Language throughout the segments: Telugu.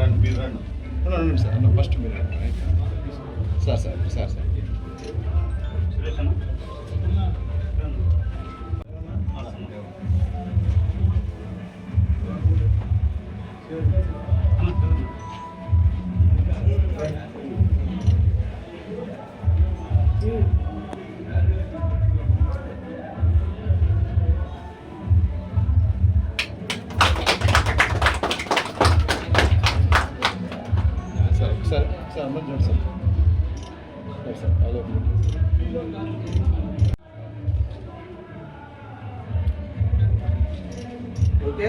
run, please run. No, no, no, sir. No, first we run, right? Sir, sir, sir, sir. Thank you. Sir అమ్మ చూడండి sir. Sir sir hello okay.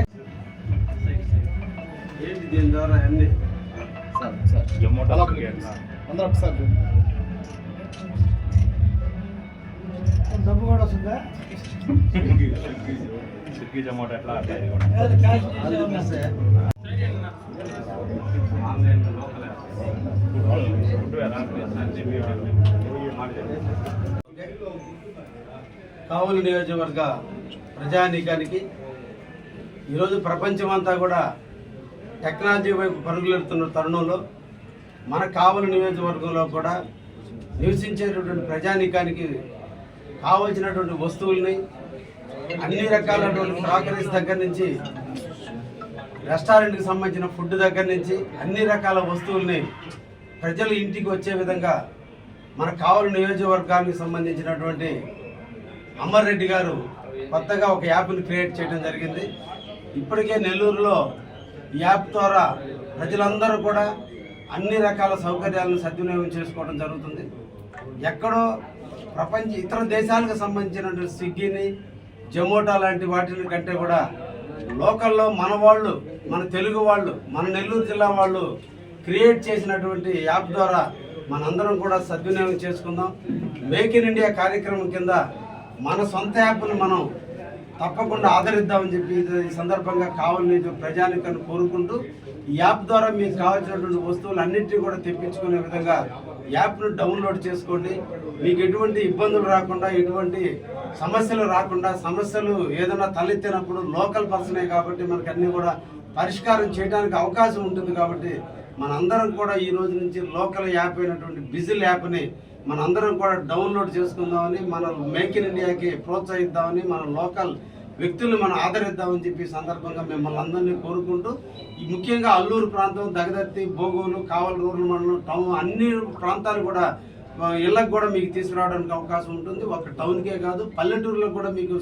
ఏంటి దీని ద్వారా అన్ని? Sir sir. అందరూ ఒకసారి. డబ్బు కూడా వస్తుందా? స్విగ్గీ జొమాటో ఎట్లా? కావులు నియోజకవర్గ ప్రజానీకానికి ఈరోజు ప్రపంచమంతా కూడా టెక్నాలజీ వైపు పరుగులెడుతున్న తరుణంలో మన కావలి నియోజకవర్గంలో కూడా నివసించేటటువంటి ప్రజానీకానికి కావలసినటువంటి వస్తువుల్ని అన్ని రకాలైనటువంటి క్రాకరీస్ దగ్గర నుంచి రెస్టారెంట్కి సంబంధించిన ఫుడ్ దగ్గర నుంచి అన్ని రకాల వస్తువుల్ని ప్రజలు ఇంటికి వచ్చే విధంగా మన కావలి నియోజకవర్గానికి సంబంధించినటువంటి అమర్ రెడ్డి గారు కొత్తగా ఒక యాప్ని క్రియేట్ చేయడం జరిగింది. ఇప్పటికే నెల్లూరులో ఈ యాప్ ద్వారా ప్రజలందరూ కూడా అన్ని రకాల సౌకర్యాలను సద్వినియోగం చేసుకోవడం జరుగుతుంది. ఎక్కడో ప్రపంచ ఇతర దేశాలకు సంబంధించినటువంటి స్విగ్గీని జొమాటో లాంటి వాటిని కంటే కూడా లోకల్లో మన వాళ్ళు మన తెలుగు వాళ్ళు మన నెల్లూరు జిల్లా వాళ్ళు క్రియేట్ చేసినటువంటి యాప్ ద్వారా మనందరం కూడా సద్వినియోగం చేసుకుందాం. మేక్ ఇన్ ఇండియా కార్యక్రమం కింద మన సొంత యాప్ను మనం తప్పకుండా ఆదరిద్దామని చెప్పి ఈ సందర్భంగా కావాలని ప్రజానికను కోరుకుంటూ ఈ యాప్ ద్వారా మీకు కావాల్సినటువంటి వస్తువులు అన్నింటినీ కూడా తెప్పించుకునే విధంగా యాప్ను డౌన్లోడ్ చేసుకోండి. మీకు ఎటువంటి ఇబ్బందులు రాకుండా ఎటువంటి సమస్యలు రాకుండా సమస్యలు ఏదైనా తలెత్తినప్పుడు లోకల్ పర్సనే కాబట్టి మనకు అన్నీ కూడా పరిష్కారం చేయడానికి అవకాశం ఉంటుంది కాబట్టి మనందరం కూడా ఈ రోజు నుంచి లోకల్ యాప్ అయినటువంటి బిజిల్ యాప్ని మనందరం కూడా డౌన్లోడ్ చేసుకుందామని మన మేక్ ఇన్ ఇండియాకి ప్రోత్సహిద్దామని మన లోకల్ వ్యక్తులను మనం ఆదరిద్దామని చెప్పి సందర్భంగా మిమ్మల్ని అందరినీ కోరుకుంటూ ముఖ్యంగా అల్లూరు ప్రాంతం దగదత్తి భోగోలు కావలి రూరల్ మండలం టౌన్ అన్ని ప్రాంతాలు కూడా ఇళ్ళకు కూడా మీకు తీసుకురావడానికి అవకాశం ఉంటుంది. ఒక టౌన్కే కాదు పల్లెటూరులో కూడా మీకు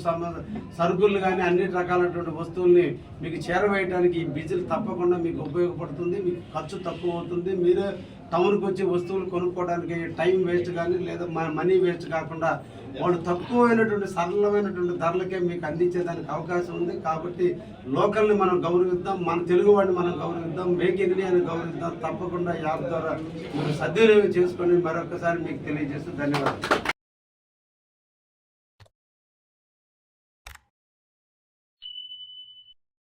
సరుకులు కానీ అన్ని రకాలైనటువంటి వస్తువుల్ని మీకు చేరవేయడానికి ఈ బిజిల్ తప్పకుండా మీకు ఉపయోగపడుతుంది. మీకు ఖర్చు తక్కువ అవుతుంది. మీరు టౌన్కి వచ్చి వస్తువులు కొనుక్కోవడానికి టైం వేస్ట్ కానీ లేదా మనీ వేస్ట్ కాకుండా వాళ్ళు తక్కువైనటువంటి సరళమైనటువంటి ధరలకే మీకు అందించేదానికి అవకాశం ఉంది. కాబట్టి లోకల్ని మనం గౌరవిద్దాం మన తెలుగు వాడిని మనం గౌరవిద్దాం మేక్ ఇండియాని గౌరవిద్దాం. తప్పకుండా యాప్ ద్వారా మీరు సద్వినియోగం చేసుకొని మరొకసారి మీకు తెలియజేస్తూ ధన్యవాదాలు.